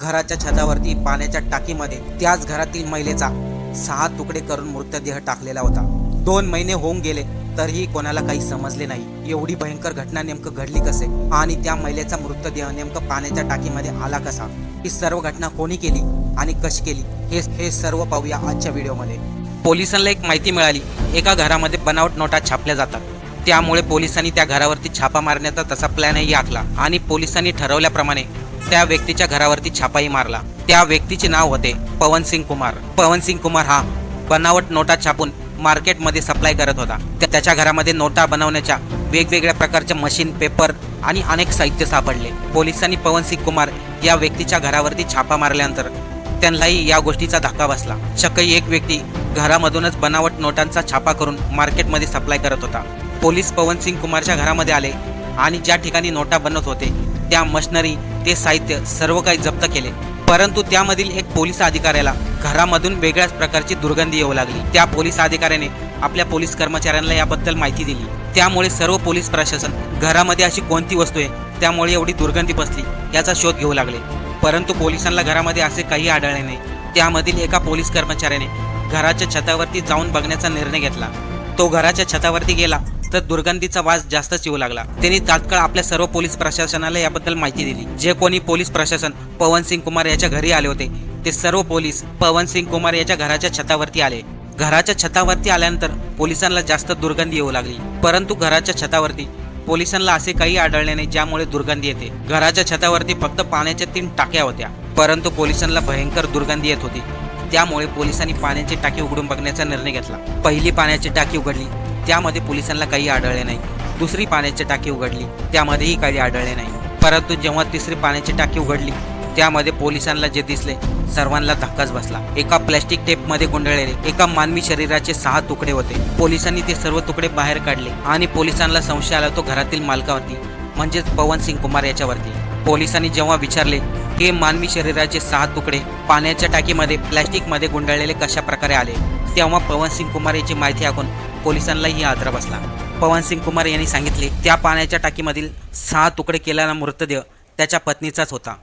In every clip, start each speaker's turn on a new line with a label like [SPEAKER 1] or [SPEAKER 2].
[SPEAKER 1] घराच्या छतावरती पाण्याच्या टाकीमध्ये त्याच घरातील महिलेचा सहा तुकडे करून मृतदेह टाकलेला होता. दोन महिने होऊन गेले तरीही कोणाला काही समजले नाही. एवढी भयंकर घटना नेमकं घडली कसे? आणि त्या महिलेचा मृतदेह नेमकं पाण्याच्या टाकीमध्ये आला कसा? ही सर्व घटना कोणी केली आणि कशी केली? हे हे सर्व पाहूया आजच्या व्हिडिओमध्ये. पोलिसांना एक माहिती मिळाली. एका घरामध्ये बनावट नोटा छापल्या जातात. त्यामुळे पोलिसांनी त्या घरावरती छापा मारण्याचा तसा प्लॅनही आखला. आणि पोलिसांनी ठरवल्याप्रमाणे त्या व्यक्तीच्या घरावरती छापाही मारला. त्या व्यक्तीचे नाव होते पवनसिंग कुमार. पवनसिंग कुमार हा बनावट नोटा छापून मार्केटमध्ये सप्लाय करत होता. त्या- त्याच्या घरामध्ये नोटा बनवण्याच्या वेगवेगळ्या प्रकारच्या मशीन पेपर आणि अनेक साहित्य सापडले. पोलिसांनी पवनसिंग कुमार या व्यक्तीच्या घरावरती छापा मारल्यानंतर त्यांनाही या गोष्टीचा धक्का बसला. शकही एक व्यक्ती घरामधूनच बनावट नोटांचा छापा करून मार्केटमध्ये सप्लाय करत होता. पोलीस पवनसिंग कुमारच्या घरामध्ये आले आणि ज्या ठिकाणी नोटा बनत होते त्या मशनरी ते साहित्य सर्व काही जप्त केले. परंतु त्यामधील एक पोलीस अधिकाऱ्याला घरामधून वेगळ्याच प्रकारची दुर्गंधी येऊ लागली. त्या पोलीस अधिकाऱ्याने आपल्या पोलीस कर्मचाऱ्यांना याबद्दल माहिती दिली. त्यामुळे सर्व पोलीस प्रशासन घरामध्ये अशी कोणती वस्तू आहे त्यामुळे एवढी दुर्गंधी बसली याचा शोध घेऊ लागले. परंतु पोलिसांना घरामध्ये असे काही आढळले नाही. त्यामधील एका पोलीस कर्मचाऱ्याने घराच्या छतावरती जाऊन बघण्याचा निर्णय घेतला. तो घराच्या छतावरती गेला. तर दुर्गंधीचा वास जास्तच येऊ लागला. त्यांनी तात्काळ आपल्या सर्व पोलीस प्रशासनाला याबद्दल माहिती दिली. जे कोणी पोलीस प्रशासन पवनसिंग कुमार याच्या घरी आले होते ते सर्व पोलीस पवनसिंग कुमार याच्या घराच्या छतावरती आले. घराच्या छतावरती आल्यानंतर पोलिसांना जास्त दुर्गंधी येऊ लागली. परंतु घराच्या छतावरती पोलिसांना असे काही आढळले नाही ज्यामुळे दुर्गंधी येते. घराच्या छतावरती फक्त पाण्याच्या तीन टाक्या होत्या. परंतु पोलिसांना भयंकर दुर्गंधी येत होती. त्यामुळे पोलिसांनी पाण्याची टाकी उघडून बघण्याचा निर्णय घेतला. पहिली पाण्याची टाकी उघडली. त्यामध्ये पोलिसांना काही आढळले नाही. दुसरी पाण्याची टाकी उघडली. त्यामध्येही काही आढळले नाही. परंतु जेव्हा तिसरी पाण्याची टाकी उघडली त्यामध्ये पोलिसांना जे दिसले सर्वांना धक्काच बसला. एका प्लॅस्टिक टेपमध्ये गुंडळलेले एका मानवी शरीराचे सहा तुकडे होते. पोलिसांनी ते सर्व तुकडे बाहेर काढले आणि पोलिसांना संशय आला तो घरातील मालकावरती म्हणजेच पवनसिंग कुमार याच्यावरती. पोलिसांनी जेव्हा विचारले हे मानवी शरीराचे सहा तुकडे पाण्याच्या टाकीमध्ये प्लॅस्टिकमध्ये गुंडळलेले कशा प्रकारे आले? तेव्हा पवनसिंग कुमार याची माहिती ऐकून पोलिसांनाही आदरा बसला. पवनसिंग कुमार यांनी सांगितले त्या पाण्याच्या टाकीमधील सहा तुकडे केलेला मृतदेह त्याच्या पत्नीचाच होता.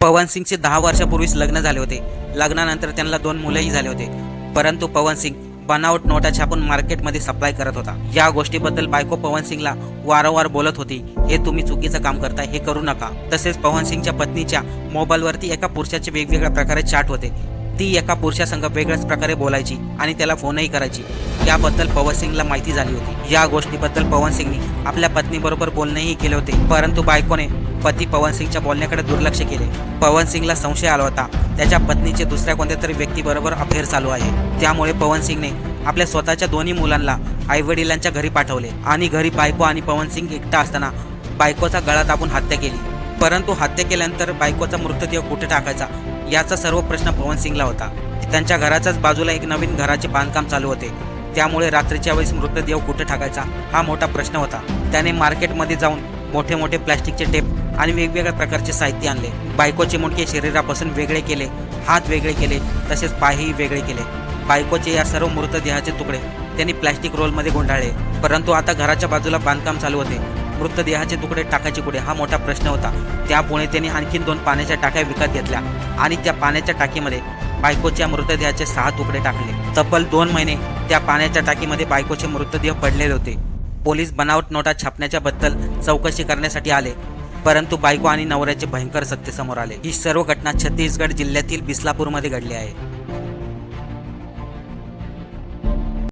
[SPEAKER 1] पवनसिंगचे दहा वर्षापूर्वीच लग्न झाले होते. लग्नानंतर त्यांना दोन मुलंही झाले होते. परंतु पवनसिंग बनावट नोटा छापून मार्केटमध्ये सप्लाय करत होता. या गोष्टीबद्दल बायको पवनसिंगला वारंवार बोलत होती हे तुम्ही चुकीचं काम करताय हे करू नका. तसेच पवनसिंगच्या पत्नीच्या मोबाईलवरती एका पुरुषाचे वेगवेगळ्या प्रकारे चॅट होते. ती एका पुरुषासंग वेगळ्याच प्रकारे बोलायची आणि त्याला फोनही करायची. याबद्दल पवनसिंगला माहिती झाली होती. या गोष्टीबद्दल पवनसिंगने आपल्या पत्नीबरोबर बोलणेही केले होते. परंतु बायकोने पती पवन सिंगच्या बोलण्याकडे दुर्लक्ष केले. पवन सिंगला संशय आला होता. त्याच्या पत्नीचे दुसऱ्या कोणत्या तरी व्यक्तीबरोबर अफेअर चालू आहे. त्यामुळे पवन सिंगने आपल्या स्वतःच्या दोन्ही मुलांना आईवडिलांच्या घरी पाठवले आणि घरी बायको आणि पवनसिंग एकटा असताना बायकोचा गळा दाबून हत्या केली. परंतु हत्या केल्यानंतर बायकोचा मृतदेह कुठे टाकायचा याचा सर्व प्रश्न पवनसिंगला होता. त्यांच्या घराच्याच बाजूला एक नवीन घराचे बांधकाम चालू होते. त्यामुळे रात्रीच्या वेळेस मृतदेह कुठे टाकायचा हा मोठा प्रश्न होता. त्याने मार्केटमध्ये जाऊन मोठे मोठे प्लॅस्टिकचे टेप आणि वेगवेगळ्या प्रकारचे साहित्य आणले. बायकोचे मुंडके शरीरापासून वेगळे केले हात वेगळे केले तसेच पायही वेगळे केले. बायकोचे या सर्व मृतदेहाचे तुकडे त्यांनी प्लॅस्टिक रोलमध्ये गुंडाळले. परंतु आता घराच्या बाजूला बांधकाम चालू होते. मृतदेहाचे तुकडे टाकायचे कुठे हा मोठा प्रश्न होता. त्यामुळे त्यांनी आणखीन दोन पाण्याच्या टाक्या विकत घेतल्या आणि त्या पाण्याच्या टाकीमध्ये बायकोच्या मृतदेहाचे सहा तुकडे टाकले. तब्बल दोन महिने त्या पाण्याच्या टाकीमध्ये बायकोचे मृतदेह पडलेले होते. पोलीस बनावट नोटा छापण्याच्या बद्दल चौकशी करण्यासाठी आले परंतु बायको आणि नवऱ्याचे भयंकर सत्य समोर आले. ही सर्व घटना छत्तीसगड जिल्ह्यातील बिस्लापूरमध्ये घडली आहे.